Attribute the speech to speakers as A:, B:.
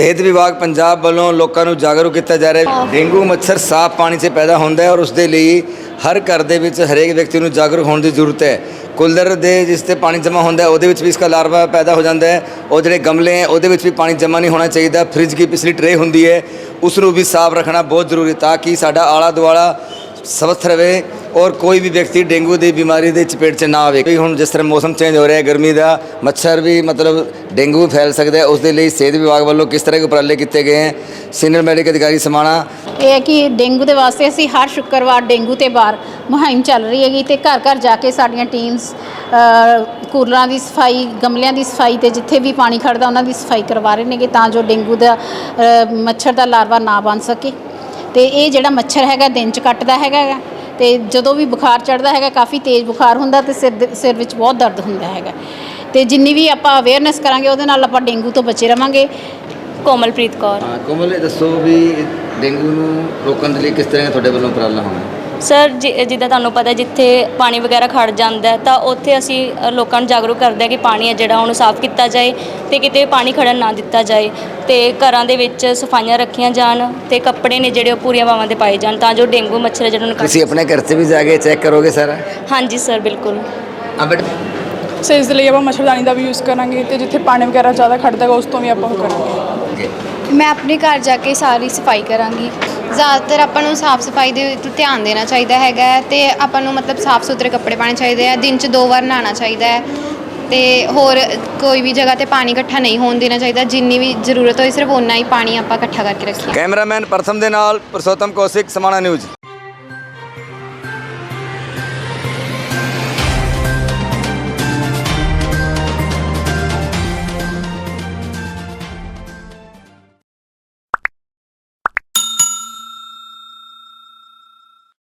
A: ਸਿਹਤ ਵਿਭਾਗ ਪੰਜਾਬ ਵੱਲੋਂ ਲੋਕਾਂ ਨੂੰ ਜਾਗਰੂਕ ਕੀਤਾ ਜਾ ਰਿਹਾ ਹੈ। ਡੇਂਗੂ ਮੱਛਰ ਸਾਫ਼ ਪਾਣੀ 'ਚ ਪੈਦਾ ਹੁੰਦਾ ਹੈ ਔਰ ਉਸ ਦੇ ਲਈ ਹਰ ਘਰ ਦੇ ਵਿੱਚ ਹਰੇਕ ਵਿਅਕਤੀ ਨੂੰ ਜਾਗਰੂਕ ਹੋਣ ਦੀ ਜ਼ਰੂਰਤ ਹੈ। ਕੂਲਰ ਦੇ ਜਿਸ ਤੇ ਪਾਣੀ ਜਮ੍ਹਾਂ ਹੁੰਦਾ ਹੈ ਉਹਦੇ ਵਿੱਚ ਵੀ ਇਸका ਲਾਰਵਾ ਪੈਦਾ ਹੋ ਜਾਂਦਾ ਹੈ। ਉਹ ਜਿਹੜੇ ਗਮਲੇ ਹੈ ਉਹਦੇ ਵਿੱਚ ਵੀ ਪਾਣੀ ਜਮ੍ਹਾਂ ਨਹੀਂ ਹੋਣਾ ਚਾਹੀਦਾ। ਫ੍ਰਿਜ ਦੀ ਪਿਛਲੀ ਟਰੇ ਹੁੰਦੀ ਹੈ। ਉਸ ਨੂੰ ਵੀ ਸਾਫ਼ ਰੱਖਣਾ ਬਹੁਤ ਜ਼ਰੂਰੀ ਤਾਂ ਕਿ ਸਾਡਾ ਆਲਾ ਦੁਆਲਾ ਸਵਸਥ ਰਵੇ ਔਰ ਕੋਈ ਵੀ ਵਿਅਕਤੀ ਡੇਂਗੂ ਦੀ ਬਿਮਾਰੀ ਦੇ ਚਪੇਟ 'ਚ ਨਾ ਆਵੇ। ਹੁਣ ਜਿਸ ਤਰ੍ਹਾਂ ਮੌਸਮ ਚੇਂਜ ਹੋ ਰਿਹਾ ਹੈ, ਗਰਮੀ ਦਾ ਮੱਛਰ ਵੀ ਮਤਲਬ ਡੇਂਗੂ ਫੈਲ ਸਕਦਾ ਹੈ ਉਸ ਦੇ ਲਈ ਸਿਹਤ ਵਿਭਾਗ ਵੱਲੋਂ ਕਿਸ ਤਰ੍ਹਾਂ ਦੇ ਉਪਰਾਲੇ ਕੀਤੇ ਗਏ ਹੈ ਸੀਨੀਅਰ ਮੈਡੀਕਲ ਅਧਿਕਾਰੀ ਸਮਾਣਾ।
B: ਇਹ ਹੈ ਕਿ ਡੇਂਗੂ ਦੇ ਵਾਸਤੇ ਅਸੀਂ ਹਰ ਸ਼ੁੱਕਰਵਾਰ ਡੇਂਗੂ ਤੇ ਬਾਰ ਮੁਹਿੰਮ ਚੱਲ ਰਹੀ ਹੈਗੀ ਤੇ ਘਰ ਘਰ ਜਾ ਕੇ ਸਾਡੀਆਂ ਟੀਮਸ ਕੂਲਰਾਂ ਦੀ ਸਫ਼ਾਈ, ਗਮਲਿਆਂ ਦੀ ਸਫ਼ਾਈ ਤੇ ਜਿੱਥੇ ਵੀ ਪਾਣੀ ਖੜਦਾ ਉਹਨਾਂ ਦੀ ਸਫ਼ਾਈ ਕਰਵਾ ਰਹੇ ਨੇਗੇ ਤਾਂ ਜੋ ਡੇਂਗੂ ਦਾ ਮੱਛਰ ਦਾ ਲਾਰਵਾ ਨਾ ਬਣ ਸਕੇ। ਤੇ ਇਹ ਜਿਹੜਾ ਮੱਛਰ ਹੈਗਾ ਦਿਨ ਚ ਕੱਟਦਾ ਹੈਗਾ ਗਾ। ਤੇ ਜਦੋਂ ਵੀ ਬੁਖਾਰ ਚੜਦਾ ਹੈਗਾ ਕਾਫੀ ਤੇਜ਼ ਬੁਖਾਰ ਹੁੰਦਾ ਤੇ ਸਿਰ ਦੇ- ਸਿਰ ਵਿੱਚ ਬਹੁਤ ਦਰਦ ਹੁੰਦਾ ਹੈਗਾ। ਤੇ ਜਿੰਨੀ ਵੀ ਆਪਾਂ ਅਵੇਅਰਨੈਸ ਕਰਾਂਗੇ ਉਹਦੇ ਨਾਲ ਆਪਾਂ ਡੇਂਗੂ ਤੋਂ ਬਚੇ ਰਵਾਂਗੇ।
C: ਕੋਮਲਪ੍ਰੀਤ ਕੌਰ।
A: ਹਾਂ ਕੋਮਲ ਇਹ ਦੱਸੋ ਵੀ ਡੇਂਗੂ ਨੂੰ ਰੋਕਣ ਦੇ ਲਈ ਕਿਸ ਤਰ੍ਹਾਂ ਦਾ ਤੁਹਾਡੇ ਵੱਲੋਂ ਉਪਰਾਲਾ ਹੋਣਾ?
C: ਸਰ ਜਿੱਦਾਂ ਤੁਹਾਨੂੰ ਪਤਾ ਜਿੱਥੇ ਪਾਣੀ ਵਗੈਰਾ ਖੜ ਜਾਂਦਾ ਤਾਂ ਉੱਥੇ ਅਸੀਂ ਲੋਕਾਂ ਨੂੰ ਜਾਗਰੂਕ ਕਰਦੇ ਹਾਂ ਕਿ ਪਾਣੀ ਹੈ ਜਿਹੜਾ ਉਹਨੂੰ ਸਾਫ਼ ਕੀਤਾ ਜਾਏ ਤੇ ਕਿਤੇ ਪਾਣੀ ਖੜਨ ਨਾ ਦਿੱਤਾ ਜਾਏ ਤੇ ਘਰਾਂ ਦੇ ਵਿੱਚ ਸਫਾਈਆਂ ਰੱਖੀਆਂ ਜਾਣ ਤੇ ਕੱਪੜੇ ਨੇ ਜਿਹੜੇ ਉਹ ਪੂਰੀਆਂ ਬਾਵਾਂ ਦੇ ਪਾਏ ਜਾਣ ਤਾਂ ਜੋ ਡੇਂਗੂ ਮੱਛਰ ਜਿਹੜਾ ਉਹਨੂੰ
A: ਤੁਸੀਂ ਆਪਣੇ ਘਰ 'ਚ ਵੀ ਜਾ ਕੇ ਚੈੱਕ ਕਰੋਗੇ ਸਾਰਾ?
C: ਹਾਂਜੀ ਸਰ ਬਿਲਕੁਲ।
A: ਆ ਬੇਟਾ
D: ਸੋ ਇਸ ਦੇ ਲਈ ਆਪਾਂ ਮੱਛਰਦਾਨੀ ਦਾ ਵੀ ਯੂਜ਼ ਕਰਾਂਗੇ ਤੇ ਜਿੱਥੇ ਪਾਣੀ ਵਗੈਰਾ ਜ਼ਿਆਦਾ ਖੜਦਾ ਹੈਗਾ ਉਸ ਤੋਂ ਵੀ ਆਪਾਂ ਉਹ ਕਰਾਂਗੇ।
E: ਮੈਂ ਆਪਣੇ ਘਰ ਜਾ ਕੇ ਸਾਰੀ ਸਫ਼ਾਈ ਕਰਾਂਗੀ। ਜ਼ਿਆਦਾਤਰ ਆਪਾਂ ਨੂੰ ਸਾਫ਼ ਸਫ਼ਾਈ ਦੇ ਉੱਤੇ ਧਿਆਨ ਦੇਣਾ ਚਾਹੀਦਾ ਹੈਗਾ ਹੈ ਤੇ ਆਪਾਂ ਨੂੰ ਮਤਲਬ ਸਾਫ਼ ਸੁਥਰੇ ਕੱਪੜੇ ਪਾਣੇ ਚਾਹੀਦੇ ਆ ਦਿਨ 'ਚ ਦੋ ਵਾਰ ਨਹਾਉਣਾ ਚਾਹੀਦਾ ਹੈ ਤੇ ਹੋਰ ਕੋਈ ਵੀ ਜਗ੍ਹਾ ਤੇ ਪਾਣੀ ਇਕੱਠਾ ਨਹੀਂ ਹੋਣ ਦੇਣਾ ਚਾਹੀਦਾ ਜਿੰਨੀ ਵੀ ਜ਼ਰੂਰਤ ਹੋਏ ਸਿਰਫ ਓਨਾ ਹੀ ਪਾਣੀ ਆਪਾਂ ਇਕੱਠਾ ਕਰਕੇ ਰੱਖੀਏ।
A: ਕੈਮਰਾਮੈਨ ਪ੍ਰਥਮ ਦੇ ਨਾਲ ਪੁਰਸ਼ੋਤਮ ਕੌਸ਼ਿਕ ਸਮਾਣਾ ਨਿਊਜ਼।